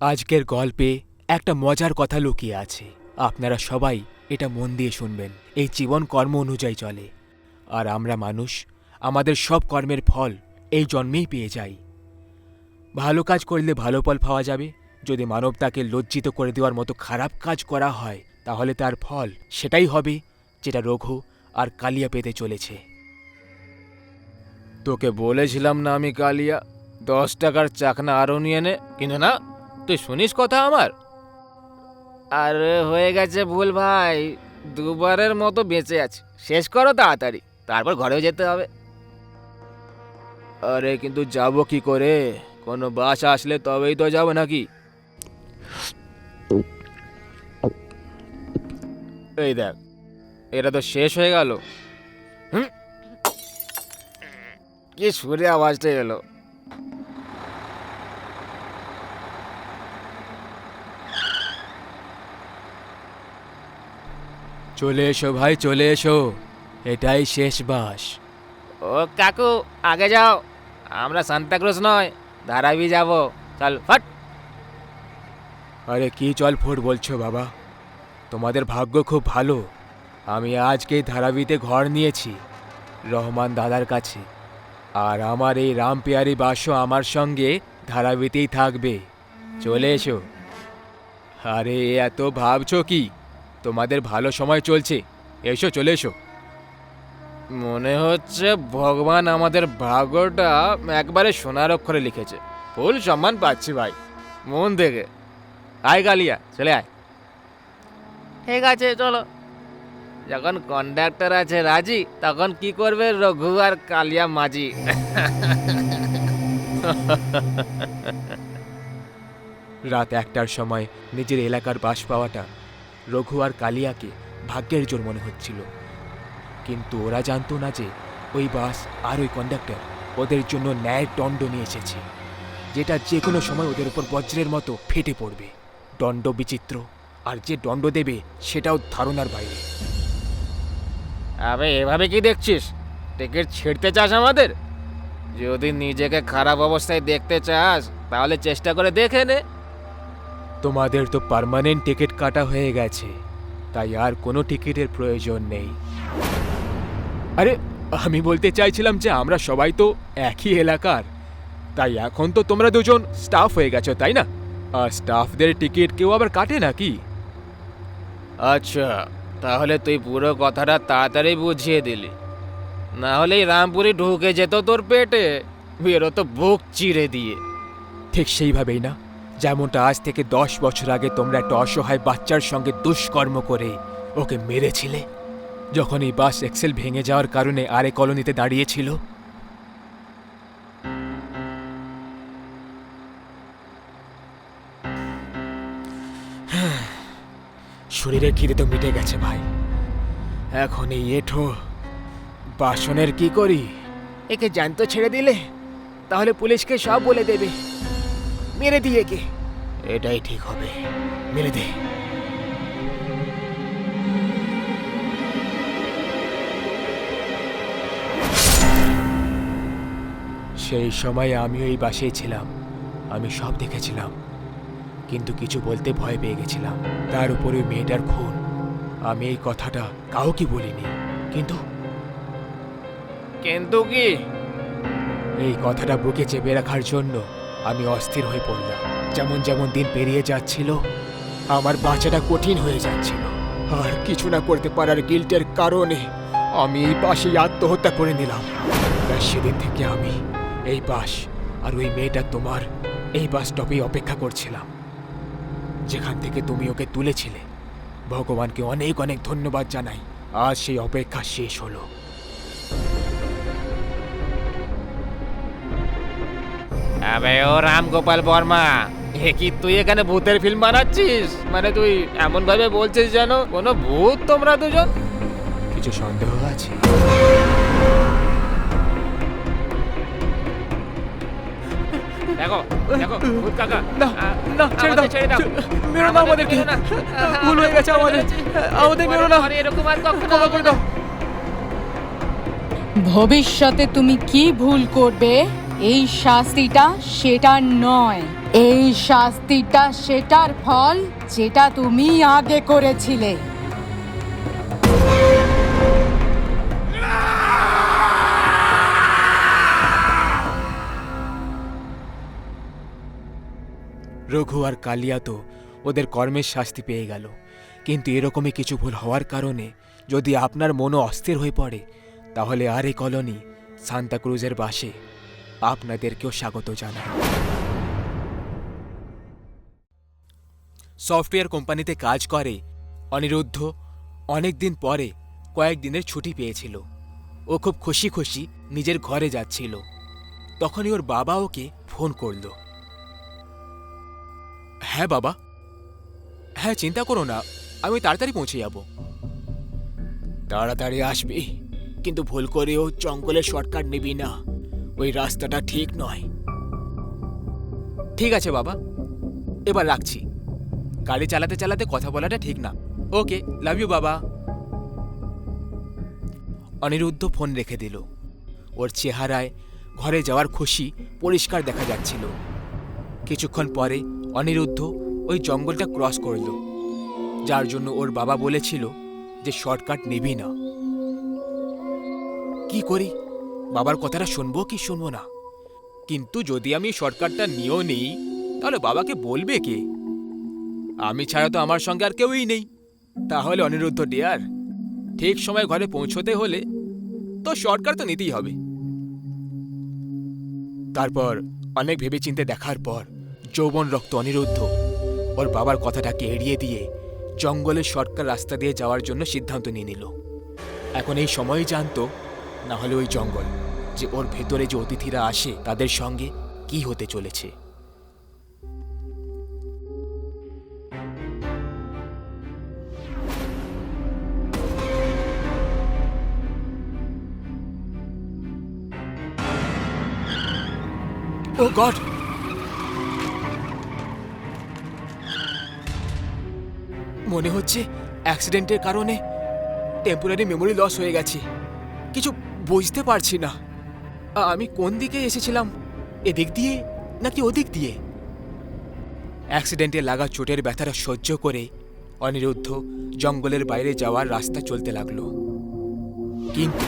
আজকের গল্পে একটা মজার কথা লুকিয়ে আছে। আপনারা সবাই এটা মন দিয়ে শুনবেন। এই জীবন কর্ম অনুযায়ী চলে। আর আমরা মানুষ, আমাদের সব কর্মের ফল এই জন্মেই পেয়ে যাই। ভালো কাজ করলে ভালো ফল পাওয়া যাবে। যদি মানবতাকে লজ্জিত করে দেওয়ার মতো খারাপ কাজ করা হয়, তাহলে তার ফল সেটাই হবে যেটা রঘু আর কালিয়া পেতে চলেছে। তোকে বলেছিলাম না আমি কালিয়া? দশ টাকার চাকনা আরও নিয়ে নে কিন্তু না? তুই শুনিস কথা আমার? আরে হয়ে গেছে ভুল ভাই, দুবারের মতো বেঁচে আছে। শেষ করো তাড়াতাড়ি, তারপর ঘরেও যেতে হবে। আরে কিন্তু যাব কি করে? কোনো বাস আসলে তবেই তো যাব নাকি? এই দেখ, এটা তো শেষ হয়ে গেল। কি সুরে আওয়াজটা এলো। চলে এসো ভাই চলে এসো। এটাই শেষ বাস। ও কাকু আগে যাও। আমরা সান্তাক্রুজ নয় ধারাবি যাব। চল ফট। আরে কি চল ফুট বলছো বাবা? তোমাদের ভাগ্য খুব ভালো। আমি আজকেই ধারাবিতে ঘর নিয়েছি রহমান দাদার কাছে। আর আমার এই রামপিয়ারি বাসও আমার সঙ্গে ধারাবিতেই থাকবে। চলে এসো। আরে এত ভাবছ কি? তোমাদের ভালো সময় চলছে। এসো চলে এসো। মনে হচ্ছে ভগবান আমাদের ভাগ্যটা একবারে সোনার অক্ষরে লিখেছে। ফুল সম্মান পাচ্ছি ভাই। মন থেকে। আয় গালিয়া চলে আয়। ঠিক আছে চলো। যখন কন্ডাক্টর আছে রাজি তখন কি করবে রঘু আর কালিয়া মাঝি? রাত একটার সময় নিজের এলাকার বাস পাওয়াটা রঘু আর কালিয়াকে ভাগ্যের জোর মনে হচ্ছিল। কিন্তু ওরা জানতো না যে ওই বাস আর ওই কন্ডাক্টর ওদের জন্য ন্যায়ের দণ্ড নিয়ে এসেছে, যেটা যে কোনো সময় ওদের উপর বজ্রের মতো ফেটে পড়বে। দণ্ড বিচিত্র, আর যে দণ্ড দেবে সেটাও ধারণার বাইরে। আবে, এভাবে কি দেখছিস? টিকিট ছিঁড়তে চাস আমাদের? যদি নিজেকে খারাপ অবস্থায় দেখতে চাস, তাহলে চেষ্টা করে দেখে নে। তোমাদের তো পার্মানেন্ট টিকিট কাটা হয়ে গেছে তাই আর কোনো টিকিটের প্রয়োজন নেই। আরে আমি বলতে চাইছিলাম যে আমরা সবাই তো একই এলাকার তাই এখন তো তোমরা দুজন স্টাফ হয়ে গেছো তাই না? আর স্টাফদের টিকিট কেউ আবার কাটে নাকি? আচ্ছা তাহলে তুই পুরো কথাটা তাড়াতাড়ি বুঝিয়ে দিলি। না হলে রামপুরি ঢুকে যেত তোর পেটে বেরোতো বুক চিড়ে দিয়ে। ঠিক সেইভাবেই না। যেমনটা আজ থেকে দশ বছর আগে তোমরা একটা অসহায় বাচ্চার সঙ্গে দুষ্কর্ম করে ওকে মেরেছিলে? যখন এই বাস এক্সেল ভেঙে যাওয়ার কারণে আরে কলোনিতে দাঁড়িয়েছিল? শরীরের খিদে তো মিটে গেছে ভাই। এখন এই এঠো বাসনের কি করি? একে জ্যান্ত ছেড়ে দিলে? তাহলে পুলিশকে সব বলে দেবে। মেরে দিয়ে কে এটাই ঠিক হবে। মেরে দে। সেই সময় আমিও এই বাসেই ছিলাম। আমি সব দেখেছিলাম। কিন্তু কিছু বলতে ভয় পেয়ে গেছিলাম। তার উপরে মেয়েটার খুন। আমি এই কথাটা কাউকে বলিনি। কিন্তু? কিন্তু কি? এই কথাটা বুকে চেপে রাখার জন্য আমি অস্থির হয়ে পড়লাম। যেমন যেমন দিন পেরিয়ে যাচ্ছিল, আমার বাঁচাটা কঠিন হয়ে যাচ্ছিল। আর কিছু না করতে পারার গিল্টের কারণে আমি এই বাসেই আত্মহত্যা করে নিলাম। সেদিন থেকে আমি এই বাস আর ওই মেয়েটা তোমার এই বাস স্টপেই অপেক্ষা করছিলাম। যেখান থেকে তুমি ওকে তুলেছিলে। ভগবানকে অনেক অনেক ধন্যবাদ জানাই। আজ সেই অপেক্ষা শেষ হলো। আবে ও রাম গোপাল বর্মা এ কি তুই এখানে ভূতের ফিল্ম বানাচ্ছিস? মানে তুই এমন ভাবে বলছিস যেন কোনো ভূত তোমরা দুজন? কিছু সন্দেহ আছে? দেখো দেখো ভূত কাকা না, না, ছেড়ে দাও, ছেড়ে দাও। মেরো না আমাদেরকে। ভুল হয়ে গেছে আমাদের। আমাদের। মেরো না। এরকম আর কখনো করে দাও। ভবিষ্যতে তুমি কি ভুল করবে? এই শাস্তিটা সেটা নয়। এই শাস্তিটা সেটার ফল যেটা তুমি আগে করেছিলে। রঘু আর কালিয়া তো ওদের কর্মের শাস্তি পেয়ে গেল। কিন্তু এরকমই কিছু ভুল হওয়ার কারণে যদি আপনার মনও অস্থির হয়ে পড়ে, তাহলে আর এই কলোনি সান্তাক্রুজের বাসে আপনাদেরকেও স্বাগত জানায় সফটওয়্যার কোম্পানিতে কাজ করে অনিরুদ্ধ অনেক দিন পরে কয়েকদিনের ছুটি পেয়েছিল। ও খুব খুশি খুশি নিজের ঘরে যাচ্ছিল। তখনই ওর বাবা ওকে ফোন করল। হ্যাঁ বাবা। হ্যাঁ চিন্তা করো না, আমি তাড়াতাড়ি পৌঁছে যাব। তাড়াতাড়ি আসবি, কিন্তু ভুল করেও জঙ্গলের শর্টকাট নিবি না। ওই রাস্তাটা ঠিক নয়। ঠিক আছে বাবা। এবার রাখছি। গাড়ি চালাতে চালাতে কথা বলাটা ঠিক না। ওকে লাভ ইউ বাবা। অনিরুদ্ধ ফোন রেখে দিল। ওর চেহারায় ঘরে যাওয়ার খুশি পরিষ্কার দেখা যাচ্ছিল। কিছুক্ষণ পরে অনিরুদ্ধ ওই জঙ্গলটা ক্রস করল। যার জন্য ওর বাবা বলেছিল যে শর্টকাট নিবি না। কি করি? বাবার কথাটা শুনব কি শুনব না? কিন্তু যদি আমি শর্টকাটটা নিয়েও নেই, তাহলে বাবাকে বলবে কে? আমি ছাড়া তো আমার সঙ্গে আর কেউই নেই। তাহলে অনিরুদ্ধ ডিয়ার ঠিক সময় ঘরে পৌঁছতে হলে তো শর্টকাট তো নিতেই হবে। তারপর অনেক ভেবেচিন্তে দেখার পর যৌবন রক্ত অনিরুদ্ধ। ওর বাবার কথাটাকে এড়িয়ে দিয়ে জঙ্গলের শর্টকাট রাস্তা দিয়ে যাওয়ার জন্য সিদ্ধান্ত নিয়ে নিল। এখন এই সময়ই জানতো না হলে ওই জঙ্গল, যে ওর ভেতরে যে অতিথিরা আসে, তাদের সঙ্গে কি হতে চলেছে? Oh God! মনে হচ্ছে অ্যাক্সিডেন্টের কারণে টেম্পোরারি মেমোরি লস হয়ে গেছে। কিছু বুঝতে পারছি না। আমি কোন দিকে এসেছিলাম? এদিক দিয়ে নাকি ওদিক দিয়ে? অ্যাক্সিডেন্টে লাগা চোটের ব্যথাটা সহ্য করে অনিরুদ্ধ জঙ্গলের বাইরে যাওয়ার রাস্তা চলতে লাগল। কিন্তু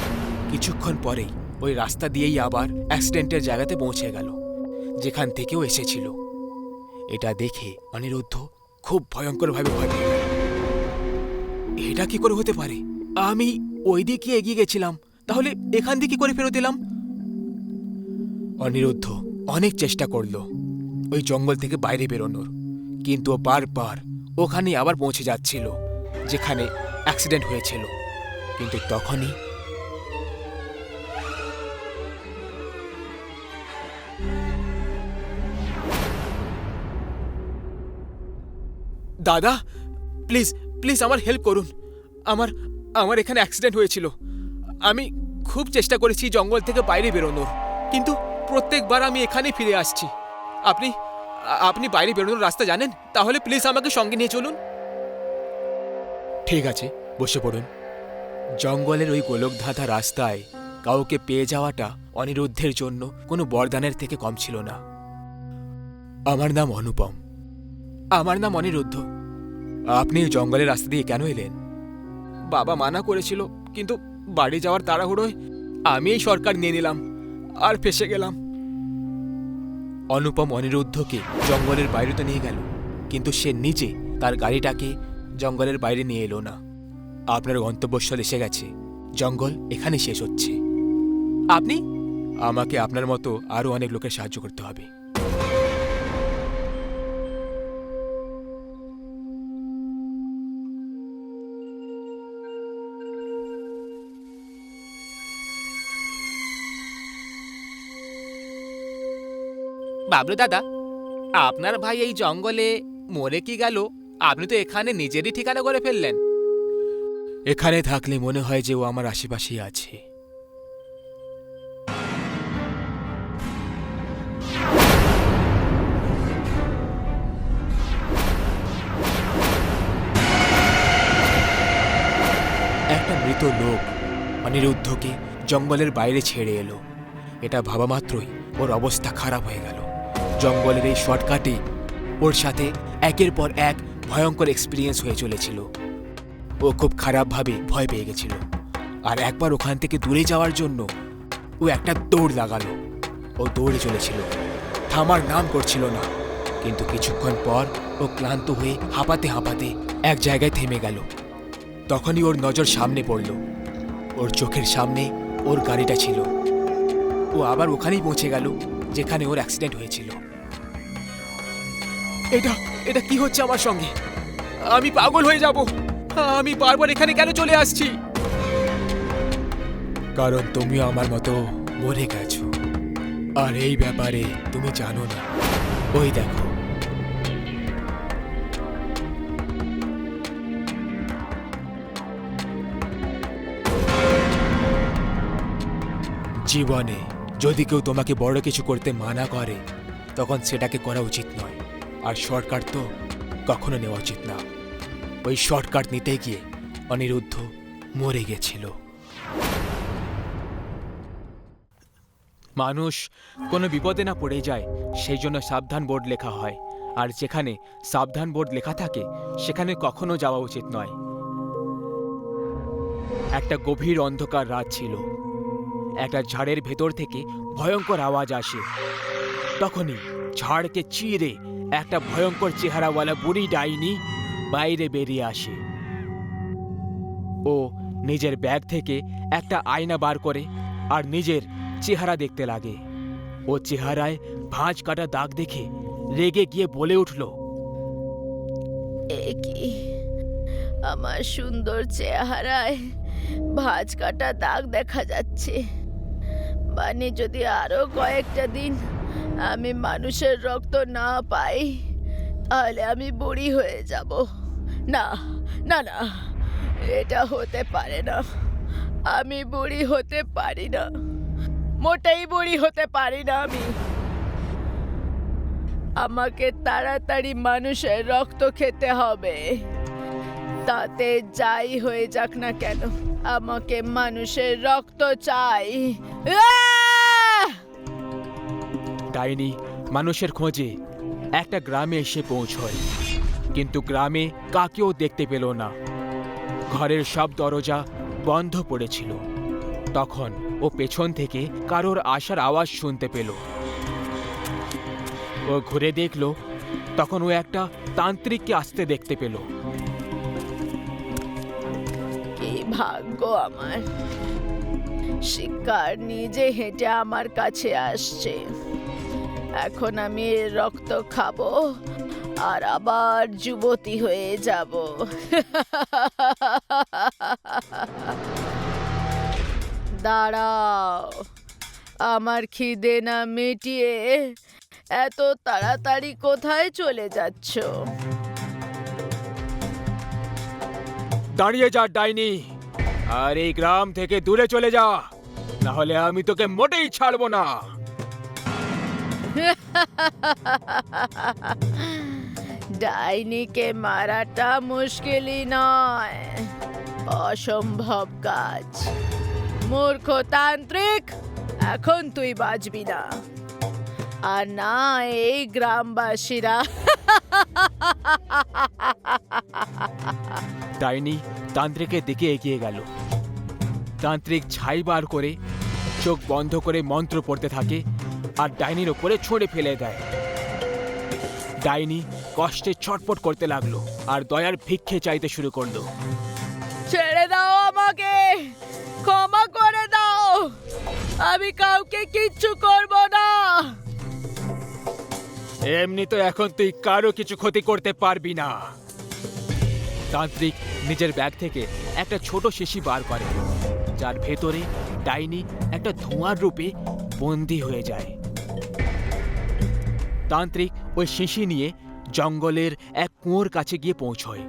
কিছুক্ষণ পরেই ওই রাস্তা দিয়েই আবার অ্যাক্সিডেন্টের জায়গাতে পৌঁছে গেল, যেখান থেকেও এসেছিল। এটা দেখে অনিরুদ্ধ খুব ভয়ঙ্করভাবে ভয় পেয়ে গেল। এটা কি করে হতে পারে? আমি ওই দিকে এগিয়ে গেছিলাম। তাহলে এখান দিয়ে কি করে ফেরত এলাম? অনিরুদ্ধ অনেক চেষ্টা করল, ওই জঙ্গল থেকে বাইরে বেরোনোর। কিন্তু ও বারবার ওখানে আবার পৌঁছে যাচ্ছিল, যেখানে অ্যাক্সিডেন্ট হয়েছিল। কিন্তু তখনই দাদা প্লিজ প্লিজ আমার হেল্প করুন। আমার আমার এখানে অ্যাক্সিডেন্ট হয়েছিল। আমি খুব চেষ্টা করেছি জঙ্গল থেকে বাইরে বেরোনোর কিন্তু প্রত্যেকবার আমি এখানে ফিরে আসছি। আপনি আপনি বাইরে বেরোনোর রাস্তা জানেন? তাহলে প্লিজ আমাকে সঙ্গে নিয়ে চলুন। ঠিক আছে বসে পড়ুন। জঙ্গলের ওই গোলকধাঁধা রাস্তায় কাউকে পেয়ে যাওয়াটা অনিরুদ্ধের জন্য কোনো বরদানের থেকে কম ছিল না। আমার নাম অনুপম। আমার নাম অনিরুদ্ধ। আপনি জঙ্গলের রাস্তা দিয়ে কেন এলেন? বাবা মানা করেছিল কিন্তু বাড়ি যাওয়ার তাড়াহুড়োয় আমি এই সরকার নিয়ে নিলাম আর ফেসে গেলাম। অনুপম অনিরুদ্ধকে জঙ্গলের বাইরে তো নিয়ে গেল কিন্তু সে নিজে তার গাড়িটাকে জঙ্গলের বাইরে নিয়ে এলো না। আপনার গন্তব্যস্থল এসে গেছে। জঙ্গল এখানে শেষ হচ্ছে। আপনি? আমাকে আপনার মতো আরও অনেক লোকের সাহায্য করতে হবে। বাবলু দাদা, আপনার ভাই এই জঙ্গলে মরে কি গেল? আপনি তো এখানে নিজেরই ঠিকানা করে ফেললেন। এখানে থাকলে মনে হয় যে ও আমার আশেপাশেই আছে। একটা মৃত লোক, অনিরুদ্ধকে জঙ্গলের বাইরে ছেড়ে এলো। এটা ভাবা মাত্রই ওর অবস্থা খারাপ হয়ে গেল। জঙ্গলের এই শর্টকাটে ওর সাথে একের পর এক ভয়ঙ্কর এক্সপিরিয়েন্স হয়ে চলেছিল। ও খুব খারাপভাবে ভয় পেয়ে গেছিল। আর একবার ওখান থেকে দূরে যাওয়ার জন্য ও একটা দৌড় লাগালো। ও দৌড়ে চলেছিল। থামার নাম করছিল না। কিন্তু কিছুক্ষণ পর ও ক্লান্ত হয়ে হাঁপাতে হাঁপাতে এক জায়গায় থেমে গেল। তখনই ওর নজর সামনে পড়ল। ওর চোখের সামনে ওর গাড়িটা ছিল। ও আবার ওখানেই পৌঁছে গেল, যেখানে ওর অ্যাক্সিডেন্ট হয়েছিল। এটা এটা কি হচ্ছে আমার সঙ্গে? আমি পাগল হয়ে যাব। আমি বারবার এখানে কেন চলে আসছি? কারণ তুমিও আমার মতো মরে গেছো। আর এই ব্যাপারে তুমি জানো না। ওই দেখো। জীবনে যদি কেউ তোমাকে বড় কিছু করতে মানা করে, তখন সেটাকে করা উচিত নয়। আর শর্টকাট তো কখনো নেওয়া উচিত না। ওই শর্টকাট নিতে গিয়ে অনিরুদ্ধ মরে গেছিল। মানুষ কোনো বিপদে না পড়ে যায়, সেই জন্য সাবধান বোর্ড লেখা হয়। আর যেখানে সাবধান বোর্ড লেখা থাকে, সেখানে কখনো যাওয়া উচিত নয়। একটা গভীর অন্ধকার রাত ছিল। একটা ঝাড়ের ভেতর থেকে ভয়ঙ্কর আওয়াজ আসে। তখনই ঝাড়কে চিরে একটা ভয়ঙ্কর চেহারাওয়ালা বুড়ি ডাইনি বাইরে বেরিয়ে আসে। ও নিজের ব্যাগ থেকে একটা আয়না বার করে আর নিজের চেহারা দেখতে লাগে। ও চেহারায় ভাঁজ কাটা দাগ দেখে রেগে গিয়ে বলে উঠল আমার সুন্দর চেহারায় ভাঁজ কাটা দাগ দেখা যাচ্ছে। মানে যদি আরও কয়েকটা দিন আমি মানুষের রক্ত না পাই, তাহলে আমি বুড়ি হয়ে যাব। না না না, এটা হতে পারে না। আমি বুড়ি হতে পারি না। মোটেই বুড়ি হতে পারি না আমি। আমাকে তাড়াতাড়ি মানুষের রক্ত খেতে হবে। তাতে যাই হয়ে যাক না কেন, আমাকে মানুষের রক্ত চাই! ডাইনি মানুষের খোঁজে একটা গ্রামে এসে পৌঁছয়। কিন্তু গ্রামে কাকেও দেখতে পেল না। ঘরের সব দরজা বন্ধ পড়েছিল। তখন ও পেছন থেকে কারোর আসার আওয়াজ শুনতে পেল। ও ঘুরে দেখল, তখন ও একটা তান্ত্রিককে আসতে দেখতে পেল। কি ভাগ্য আমার। শিকার নিজে হেঁটে আমার কাছে আসছে। এখন আমি রক্ত খাব আর আবার যুবতী হয়ে যাব। দাঁড়াও, আমার খিদে না মিটিয়ে এত তাড়াতাড়ি কোথায় চলে যাচ্ছ? দাঁড়িয়ে যা, ডাইনি। আর, এই গ্রাম থেকে দূরে চলে যা। না হলে আমি তোকে মোটেই ছাড়বো না। ডাইনিকে মারাটা মুশকিলই নয়। অসম্ভব কাজ। মূর্খ তান্ত্রিক এখন তুই বাঁচবি না। আর না, এই গ্রামবাসীরা। ডাইনি তান্ত্রিকের দিকে এগিয়ে গেল। তান্ত্রিক ছাই বার করে, চোখ বন্ধ করে মন্ত্র পড়তে থাকে। আর ডাইনির ওপরে ছড়ে ফেলে দেয়। ডাইনি কষ্টে ছটপট করতে লাগল আর দয়ার ভিক্ষে চাইতে শুরু করল। ছেড়ে দাও আমাকে! ক্ষমা করে দাও! আমি কাউকে কিচ্ছু করব না! এমনি তো এখন তুই কারও কিছু ক্ষতি করতে পারবি না। তান্ত্রিক নিজের ব্যাগ থেকে একটা ছোট শিশি বার করে। যার ভেতরে ডাইনি একটা ধোঁয়ার রূপে বন্দি হয়ে যায়। তান্ত্রিক ওই শিশি নিয়ে জঙ্গলের এক কুয়োর কাছে গিয়ে পৌঁছয়।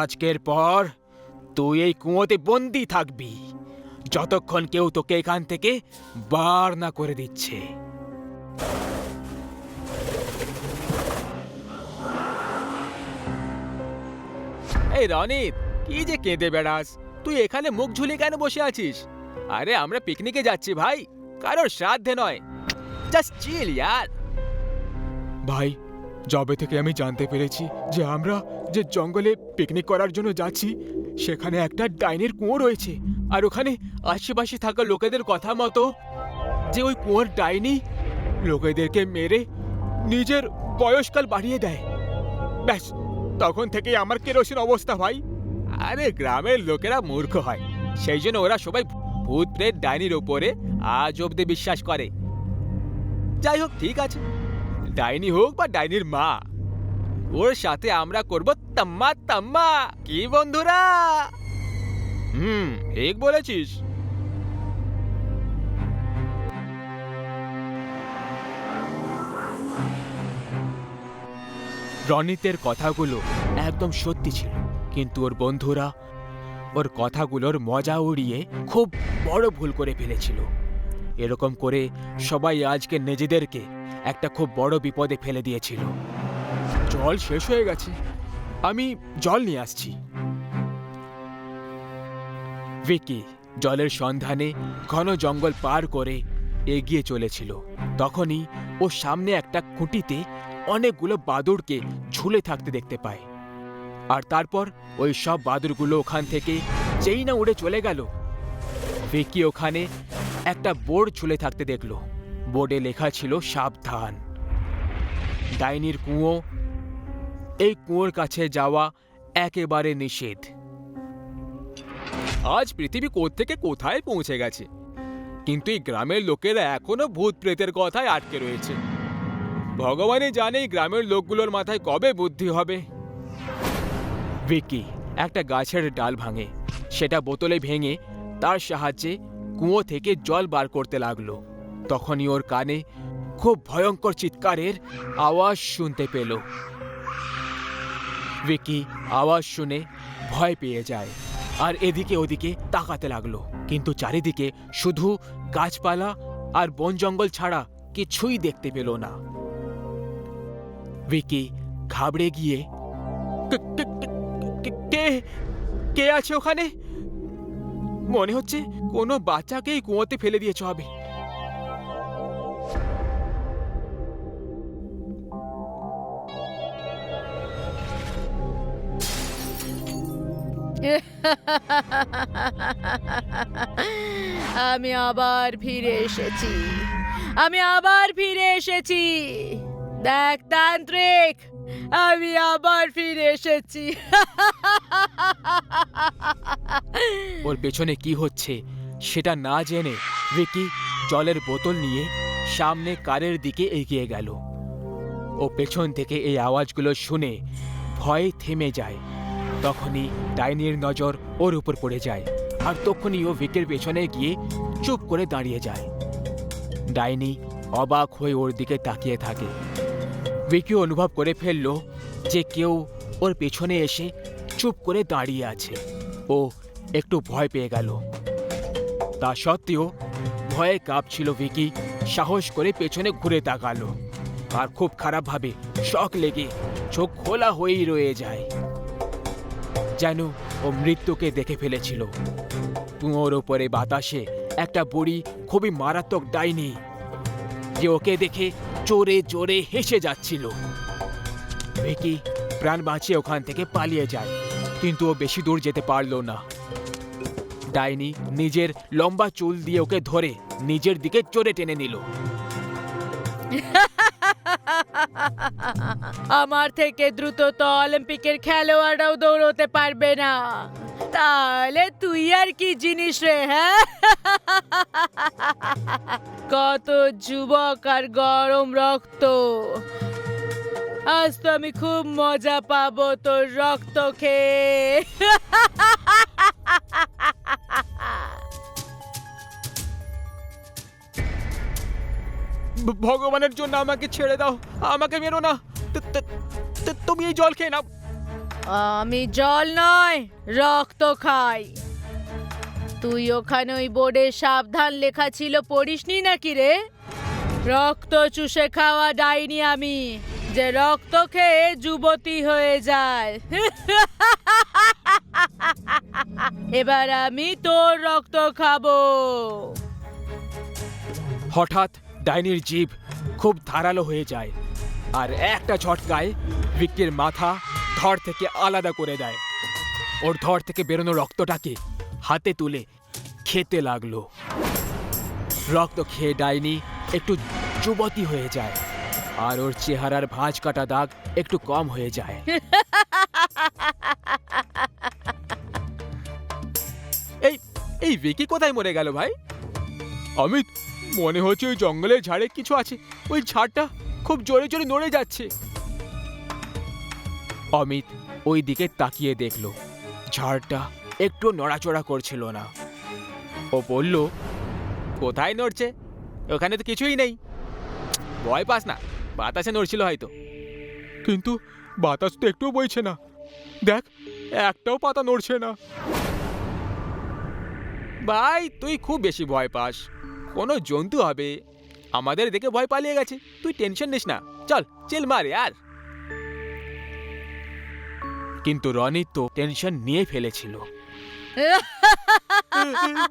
আজকের পর তুই এই কুয়োতে বন্দি থাকবি, যতক্ষণ কেউ তোকে এখান থেকে বার না করে দিচ্ছে। এই রনিত কি যে কেঁদে বেড়াস? তুই এখানে মুখ ঝুলি কেন বসে আছিস? আরে, আমরা পিকনিকে যাচ্ছি ভাই, কারোর শ্রাদ্ধে নয়। জাস্ট চিল, ইয়ার। ভাই, যবে থেকে আমি জানতে পেরেছি যে আমরা যে জঙ্গলে পিকনিক করার জন্য যাচ্ছি, সেখানে একটা ডাইনের কুয়ো রয়েছে। আর ওখানে আশেপাশে থাকা লোকেদের কথা মতো যে ওই কুয়োর ডাইনি লোকেদেরকে মেরে নিজের বয়সকাল বাড়িয়ে দেয়। ব্যাস, তখন থেকেই আমার কেরোসিন অবস্থা ভাই। আরে গ্রামের লোকেরা মূর্খ হয়, সেই জন্য ওরা সবাই ভূত প্রেত ডাইনির ওপরে আজ অব্দি বিশ্বাস করে। যাই হোক, ঠিক আছে। ডাইনি হোক বা ডাইনির মা, ওর সাথে আমরা করব তাম্মা তাম্মা। কি বন্ধুরা? হুম, ঠিক বলেছিস। রনিতের কথাগুলো একদম সত্যি ছিল, কিন্তু ওর বন্ধুরা ওর কথাগুলোর মজা উড়িয়ে খুব বড় ভুল করে ফেলেছিল। এরকম করে সবাই আজকে নিজেদেরকে একটা খুব বড় বিপদে ফেলে দিয়েছিল। জল শেষ হয়ে গেছে। আমি জল নিয়ে আসছি। ভিকি জলের সন্ধানে ঘন জঙ্গল পার করে এগিয়ে চলেছিল। তখনই ও সামনে একটা খুঁটিতে অনেকগুলো বাদুড়কে ঝুলে থাকতে দেখতে পায়। আর তারপর ওই সব বাদুড়গুলো ওখান থেকে যেই না উড়ে চলে গেল। ভিকি ওখানে একটা বোর্ড ঝুলে থাকতে দেখল। বোর্ডে লেখা ছিল সাবধান। ডাইনির কুঁয়ো, এই কুয়োর কাছে যাওয়া একেবারে নিষেধ। আজ পৃথিবী থেকে কোথায় পৌঁছে গেছে? কিন্তু এই গ্রামের লোকেরা এখনও ভূত প্রেতের কথায় আটকে রয়েছে। ভগবানই জানে এই গ্রামের লোকগুলোর মাথায় কবে বুদ্ধি হবে। ভিকি, একটা গাছের ডাল ভাঙে। সেটা বোতলে ভেঙে তার সাহায্যে কুঁয়ো থেকে জল বার করতে লাগল। তখনই ওর কানে খুব ভয়ঙ্কর চিৎকারের আওয়াজ শুনতে পেল। ভিকি আওয়াজ শুনে ভয় পেয়ে যায় আর এদিকে ওদিকে তাকাতে লাগল। কিন্তু চারিদিকে শুধু গাছপালা আর বন জঙ্গল ছাড়া কিছুই দেখতে পেল না। ভিকি ঘাবড়ে গিয়ে, "কে- কে- আছে ওখানে? মনে হচ্ছে কোনো বাচ্চাকেই কুয়োতে ফেলে দিয়েছ হবে। আমি আবার ফিরে এসেছি। আমি আবার ফিরে এসেছি। দেখ তান্ত্রিক, আমি আবার ফিরে এসেছি। ওর পেছনে কি হচ্ছে সেটা না জেনে ভিকি জলের বোতল নিয়ে সামনে কারের দিকে এগিয়ে গেল। ও পেছন থেকে এই আওয়াজগুলো শুনে ভয়ে থেমে যায়। তখনই ডাইনির নজর ওর উপর পড়ে যায় আর তখনই ও ভিকের পেছনে গিয়ে চুপ করে দাঁড়িয়ে যায়। ডাইনি অবাক হয়ে ওর দিকে তাকিয়ে থাকে। ভিকি অনুভব করে ফেলল যে কেউ ওর পেছনে এসে চুপ করে দাঁড়িয়ে আছে। ও একটু ভয় পেয়ে গেল। তা সত্ত্বেও ভয়ে কাঁপছিল ভিকি, সাহস করে পেছনে ঘুরে তাকালো। আর খুব খারাপভাবে শখ লেগে চোখ খোলা হয়েই রয়ে যায়। যেন ও মৃত্যুকে দেখে ফেলেছিল। কুয়োর ওপরে বাতাসে একটা বুড়ি খুবই মারাত্মক ডাইনি যে ওকে দেখে চোরে চোরে হেসে যাচ্ছিল। ভিকি প্রাণ বাঁচিয়ে ওখান থেকে পালিয়ে যায়, কিন্তু ও বেশি দূর যেতে পারল না। ডাইনি নিজের লম্বা চুল দিয়ে ওকে ধরে নিজের দিকে চোরে টেনে নিল। আমার থেকে দ্রুত তো অলিম্পিকের খেলোয়াড়রাও দৌড়তে পারবে না। তাহলে তুই আর কি জিনিস রে হ্যাঁ? কত যুবক আর গরম রক্ত। আজ তো আমি খুব মজা পাবো তোর রক্ত খেয়ে। ভগবানের জন্য আমাকে ছেড়ে দাও। আমাকে মেরো না। তুমি এই জল খেয়ে নাও। আমি জল নয় রক্ত খাই। তুই ওখানে ওই বোর্ডে সাবধান লেখা ছিল পড়িসনি নাকি রে? রক্ত চুষে খাওয়া ডাইনি আমি যে রক্ত খেয়ে যুবতী হয়ে যায়। এবার আমি তোর রক্ত খাব। হঠাৎ ডাইনির জীব খুব ধারালো হয়ে যায় আর একটা ঝটকায় ভিক্কির মাথা ধর থেকে আলাদা করে দেয়। ওর ধর থেকে বেরোনো রক্তটাকে হাতে তুলে খেতে লাগল। রক্ত খেয়ে ডাইনি একটু যুবতী হয়ে যায় আর ওর চেহারার ভাঁজ কাটা দাগ একটু কম হয়ে যায়। এই এই ভিকি কোথায় মরে গেল ভাই? অমিত মনে হচ্ছে ওই জঙ্গলের ঝাড়ে কিছু আছে। ওই ঝাড়টা খুব জোরে জোরে নড়ে যাচ্ছে। অমিত ওই দিকে তাকিয়ে দেখল ঝাড়টা একটু নড়াচড়া করছিল না। ও বলল কোথায় নড়ছে? ওখানে তো কিছুই নেই। ভয় পাস না বাতাসে নড়ছিল হয়তো। কিন্তু বাতাস তো একটুও বইছে না। দেখ একটাও পাতা নড়ছে না। ভাই তুই খুব বেশি ভয় পাস। কোনো জন্তু হবে। আমাদের দেখে ভয় পালিয়ে গেছে। তুই টেনশন নিস না। চল, চিল মারে আর। কিন্তু রনি তো টেনশন নিয়ে ফেলেছিল।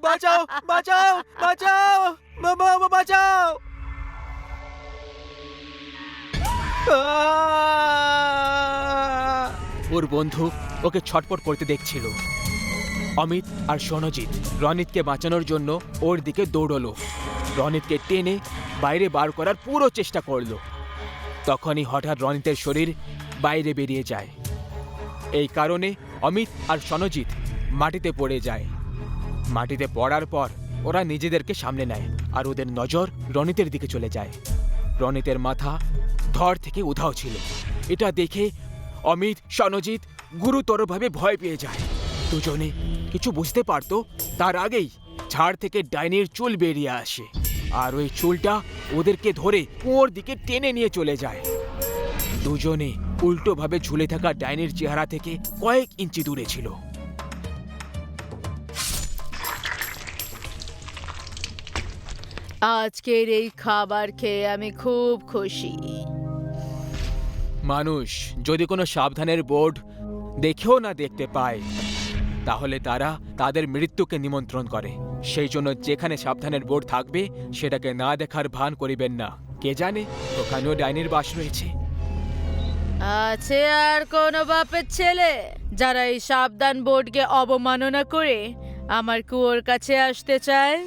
বাঁচাও বাঁচাও বাঁচাও, বাবা বাঁচাও। ওর বন্ধু ওকে ছটপট করতে দেখছিল। অমিত আর সনজিৎ রনিতকে বাঁচানোর জন্য ওর দিকে দৌড়লো। রনিতকে টেনে বাইরে বার করার পুরো চেষ্টা করল। তখনই হঠাৎ রনিতের শরীর বাইরে বেরিয়ে যায়। এই কারণে অমিত আর সনজিৎ মাটিতে পড়ে যায়। মাটিতে পড়ার পর ওরা নিজেদেরকে সামলে নেয় আর ওদের নজর রনিতের দিকে চলে যায়। রনিতের মাথা ধর থেকে উধাও ছিল। এটা দেখে অমিত সনজিৎ গুরুতরভাবে ভয় পেয়ে যায়। দুজনে। কিছু বুঝতে পারতো? তার আগেই ঝাড় থেকে ডাইনির চুল বেরিয়ে আসে। আর ওই চুলটা ওদেরকে ধরে কুয়োর দিকে টেনে নিয়ে চলে যায়। দুজনে উল্টোভাবে ঝুলে থাকা ডাইনির চেহারা থেকে কয়েক ইঞ্চি দূরে ছিল। আজকের এই খাবার খেয়ে আমি খুব খুশি। মানুষ যদি কোনো সাবধানের বোর্ড দেখেও না দেখতে পায় তাহলে তারা তাদের মৃত্যুকে নিমন্ত্রণ করে। সেই জন্য যেখানে সাবধানের বোর্ড থাকবে, সেটাকে না দেখার ভান করিবেন না। কে জানে? ওখানেও ডাইনির বাস রয়েছে। আছে আর কোনো বাপের ছেলে যারা এই সাবধান বোর্ডকে অবমাননা করে আমার কুয়োর কাছে আসতে চায়?